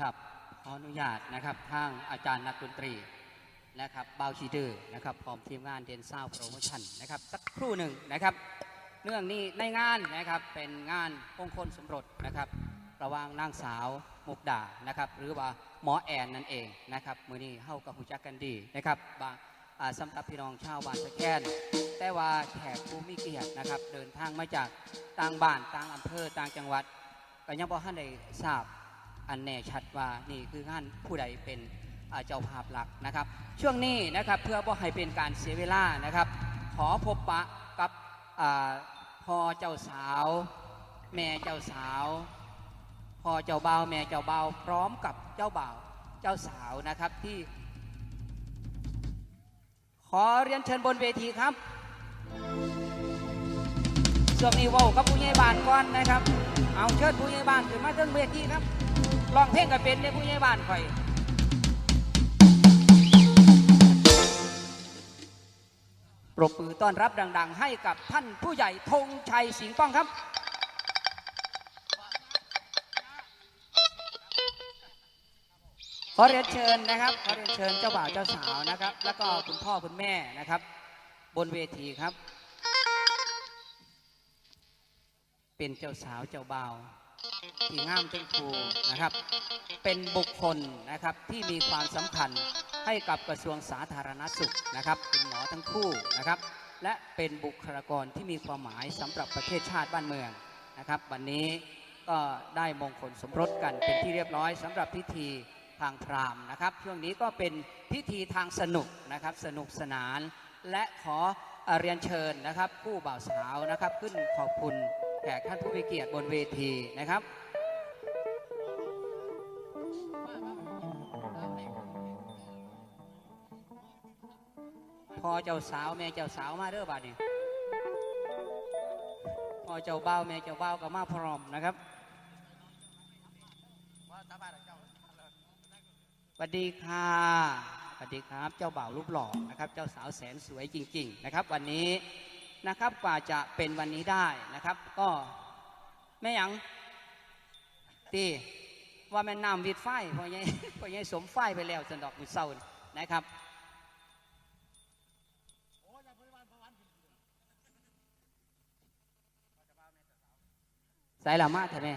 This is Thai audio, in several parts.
ครับขออนุญาตนะครับทางอาจารย์นักดนตรีนะครับเบาชีเดอร์นะครับพร้อมทีมงานเดนซาวโปรโมชั่นนะครับสักครู่หนึ่งนะครับ เนื่องนี้ในงานนะครับเป็นงานมงคลสมรสนะครับ ระหว่างนางสาวมุกดานะครับ หรือว่าหมอแอนนั่นเองนะครับมือนี้เข้ากับหูจักกันดีนะครับบางสำหรับพี่น้องชาวบ้านสะแคนแต่ว่าแขกผู้มีเกียรตินะครับ เดินทางมาจากต่างบ้านต่างอำเภอต่างจังหวัดก็ยังบ่ทันได้ทราบ อันแน่ชัดว่านี่คืองานผู้ใดเป็นเจ้าภาพหลักนะครับ ช่วงนี้นะครับเพื่อบ่ให้เป็นการเสียเวลานะครับ ขอพบปะกับอพ่อเจ้าสาว แม่เจ้าสาวพ่อเจ้าเบาแม่เจ้าเบาพร้อมกับเจ้าบ่าวเจ้าสาวนะครับที่ ขอเรียนเชิญบนเวทีครับช่วงนี้ว้ากับผู้ใหญ่บ้านก่อนนะครับ เอาเชิญผู้ใหญ่บ้านขึ้นมาเทิงเวทีครับ ร้องเพลงกับเป็นในผู้ใหญ่บ้านข่อยปรบมือต้อนรับดัง ๆ ให้กับท่านผู้ใหญ่ธงชัยสิงห์ป้องครับ ขอเรียนเชิญนะครับ ขอเรียนเชิญเจ้าบ่าวเจ้าสาวนะครับ แล้วก็คุณพ่อคุณแม่นะครับ บนเวทีครับ เป็นเจ้าสาวเจ้าบ่าว ที่งามเป็นครูนะครับ เป็นบุคคลนะครับที่มีความสำคัญให้กับกระทรวงสาธารณสุขนะครับ เป็นหมอทั้งคู่นะครับ และเป็นบุคลากรที่มีความหมายสำหรับประเทศชาติบ้านเมืองนะครับ วันนี้ก็ได้มงคลสมรสกันเป็นที่เรียบร้อยสำหรับพิธีทางพราหมณ์นะครับ ช่วงนี้ก็เป็นพิธีทางสนุกนะครับ สนุกสนาน และขอเอ่อเรียนเชิญนะครับ ผู้บ่าวสาวนะครับขึ้นขอบคุณ ขกท่านผู้มีเกียรติบนเวทีนะครับพ่อเจ้าสาวแม่เจ้าสาวมาเด้อบัดนี้พ่อเจ้าเบ้าวแม่เจ้าเบ้าวก็มาพร้อมนะครับสวัสดีค่ะสวัสดีครับ เจ้าบ่าวรูปหล่อนะครับ เจ้าสาวแสนสวยจริง ๆ นะครับ วันนี้ นะครับกว่าจะเป็นวันนี้ได้นะครับ ก็แม่ยังตีว่าแม่น้ำวิดไฟพอใหญ่พ่อใหญ่สมไฟไปแล้วสันดอกมือเศร้านะครับใส่ละมาเถอะแม่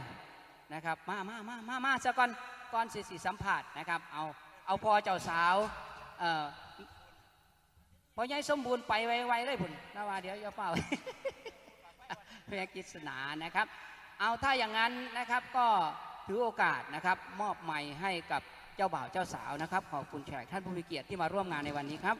นะครับ มามามามามาซะก่อนก่อนสิสิสัมผัสนะครับ เอาเอาพอเจ้าสาวเอ่อ พอยายสมบูรณ์ไปไวๆเลยพุ่นนะว่าเดี๋ยวอย่าเฝ้าแม่กิษนานะครับ เอาถ้าอย่างนั้นนะครับก็ถือโอกาสนะครับ มอบใหม่ให้กับเจ้าบ่าวเจ้าสาวนะครับ ขอบคุณแขกท่านผู้มีเกียรติที่มาร่วมงานในวันนี้ครับ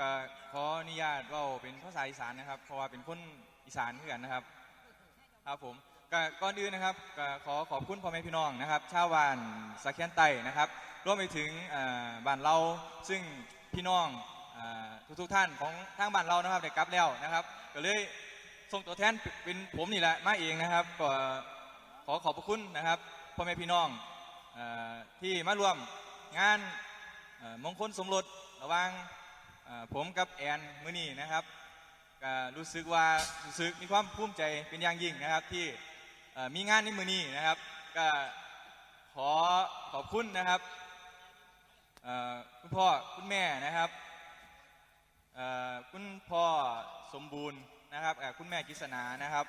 ก็ขออนุญาตเว่าเป็นภาษาอีสานนะครับ เพราะว่าเป็นคนอีสานเหมือนกันนะครับ ครับผมก็ก่อนอื่นนะครับก็ขอขอบคุณพ่อแม่พี่น้องนะครับ ชาวบ้านสะแคนไตนะครับรวมไปถึงเอ่อบ้านเราซึ่งพี่น้องทุกทุกๆท่านของทางบ้านเรานะครับได้กลับแล้วนะครับก็เลยส่งตัวแทนเป็นผมนี่แหละมาเองนะครับก็ขอขอบพระคุณนะครับพ่อแม่พี่น้องเอ่อที่มาร่วมงานเอ่อมงคลสมรสระหว่าง ผมกับแอนมือนี้นะครับก็รู้สึกว่ารู้สึกมีความภูมิใจเป็นอย่างยิ่งนะครับที่มีงานในมือนี้นะครับ ก็ขอขอบคุณนะครับคุณพ่อคุณแม่นะครับคุณพ่อสมบูรณ์นะครับคุณแม่กิษณานะครับ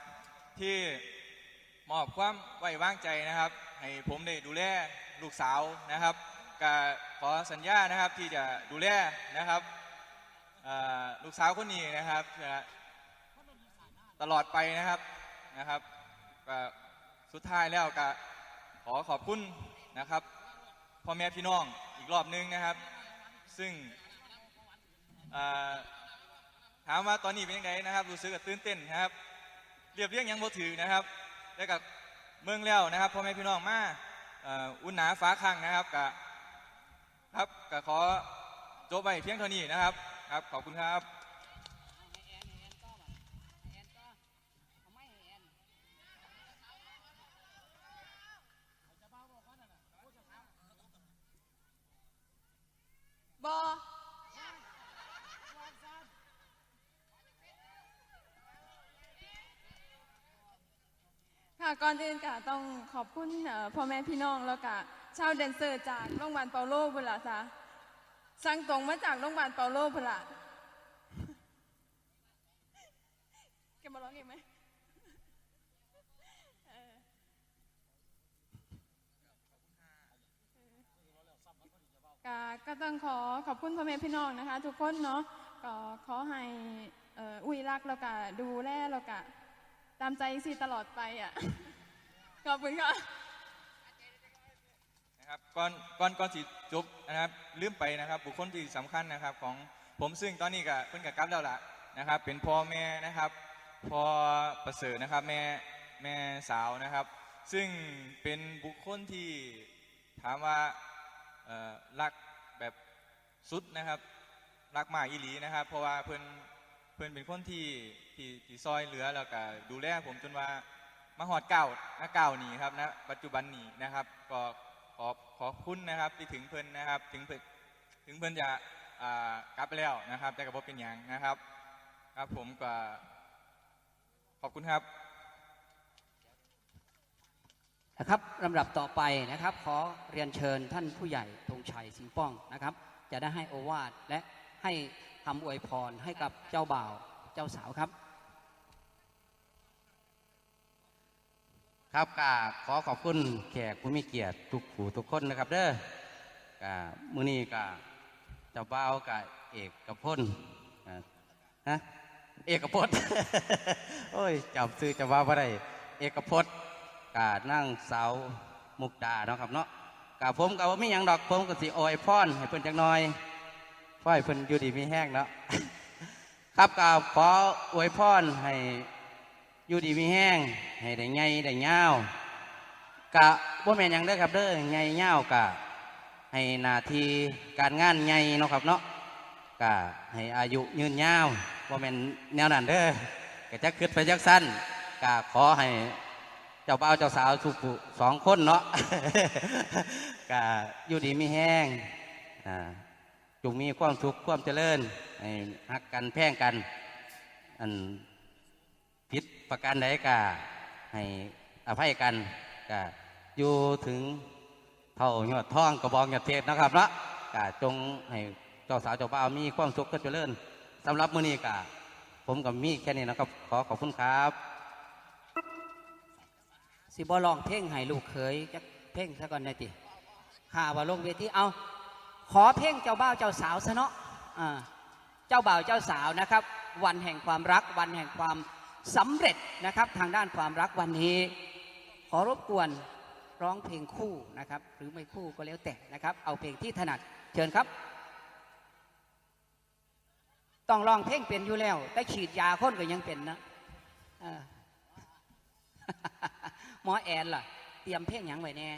ที่มอบความไว้วางใจนะครับ ให้ผมได้ดูแลลูกสาวนะครับก็ขอสัญญานะครับที่จะดูแลนะครับ อ่อลูกสาวคนนี้นะครับจะตลอดไปนะครับนะครับก็สุดท้ายแล้วก็ขอขอบคุณนะครับพ่อแม่พี่น้องอีกรอบนึงนะครับ ซึ่งอ่อถามว่าตอนนี้เป็นยังไงนะครับรู้สึกว่าตื่นเต้นนะครับ เรียบเรียงยังบ่ถือนะครับแล้วกับเมืองแล้วนะครับพ่อแม่พี่น้องมาอุ่นหนาฟ้าคังนะครับกะครับก็ขอจบไปเพียงเท่านี้นะครับ ครับ ขอบคุณครับ บอค่ะก่อนอื่นก็ต้องขอบคุณพ่อแม่พี่น้องแล้วก็ชาวแดนเซอร์จากโรงพยาบาลเปาโลบุญละซะ สั่งตรงมาจากโรงพยาบาลเปาโลบุนละแกมาร้องเองไหมก็ก็ต้องขอขอบคุณพ่อแม่พี่น้องนะคะ ทุกคนเนาะก็ขอให้อ,อุ้ยรักแล้วก็ดูแลแล้วก็ตามใจสิตลอดไปอะขอบคุณค่ะ นะครับก่อนก่อนก่อนสิจบนะครับลืมไปนะครับ บุคคลที่สำคัญนะครับของผมซึ่งตอนนี้ก็เพิ่นกับกลับแล้วล่ะนะครับ เป็นพ่อแม่นะครับพ่อประเสริฐนะครับแม่แม่สาวนะครับ ซึ่งเป็นบุคคลที่ถามว่ารักแบบสุดนะครับรักมากอีหลีนะครับ เพราะว่าเพิ่นเพิ่นเป็นคนที่ที่ที่ซอยเหลือแล้วก็ดูแลผมจนว่ามาหอดเก่านะเก่านี่ครับนะปัจจุบันนี้นะครับ ก็ ขอขอบคุณนะครับที่ถึงเพิ่นนะครับ ถึงเพิ่นถึงเพิ่นจะอ่ากลับไปแล้วนะครับ แต่ก็บ่เป็นหยังนะครับ ครับผมก็ขอบคุณครับ นะครับลำดับต่อไปนะครับ ขอเรียนเชิญท่านผู้ใหญ่ธงชัยสิงห์ป้องนะครับ จะได้ให้โอวาทและให้คำอวยพรให้กับเจ้าบ่าวเจ้าสาวครับ ครับกาขอขอบคุณแขกผู้มีเกียรติทุกผู้ทุกคนนะครับ เด้อกามือนี้กาเจ้าบ่าวกาเอกกับพลอ่าฮะเอกพจน์โอ้ยจำซื้อจ้าบ่าวบ่ได้เอกพจน์กานั่งเสามุกดาเนาะครับเนาะกาผมก็บ่ามีหยังดอกผมก็สิอวยพรให้เพิ่นจักหน่อยขอให้เพิ่นอยู่ดีมีแห้งเนาะครับกาขออวยพรให้ อยู่ดีมีแห้งให้ได้ไงได้เงาวกะว่แม่นยังเด้อครับเด้อไงเงาวกะ ให้หนาทีการงานไงเนาะครับเนาะกะให้อายุยืนยาวว่แม่นแนวนั้นเด้อกะจะขึ้นไปจักสั้นกะขอให้เจ้าบ่าวเจ้าสาวทุกสองคนเนาะกะอยู่ดีมีแห้งอ่าจงมีความสุขความเจริญให้ฮักกันแพ่งกันอัน ผิดประการใดก็ให้อภัยกันก็อยู่ถึงเท่ายอดท่องกระบองยอดเทศนะครับเนาะก็จงให้เจ้าสาวเจ้าบ่าวมีความสุขก็เจริญสำหรับมื้อนี้ก็ผมกับมีแค่นี้นะครับ ขอขอบคุณครับสิบอลองเพ่งให้ลูกเขยจักเพ่งซะก่อนได้ติข้าว่าลงเวทีเอาขอเพ่งเจ้าบ่าวเจ้าสาวซะเนาะอ่าเจ้าบ่าวเจ้าสาวนะครับ วันแห่งความรักวันแห่งความ สำเร็จนะครับทางด้านความรักวันนี้ ขอรบกวนร้องเพลงคู่นะครับ หรือไม่คู่ก็แล้วแต่นะครับ เอาเพลงที่ถนัดเชิญครับ ต้องร้องเพลงเป็นอยู่แล้ว แต่ฉีดยาคนก็ยังเป็นนะหมอแอนล่ะ เตรียมเพลงหยังไว้แน่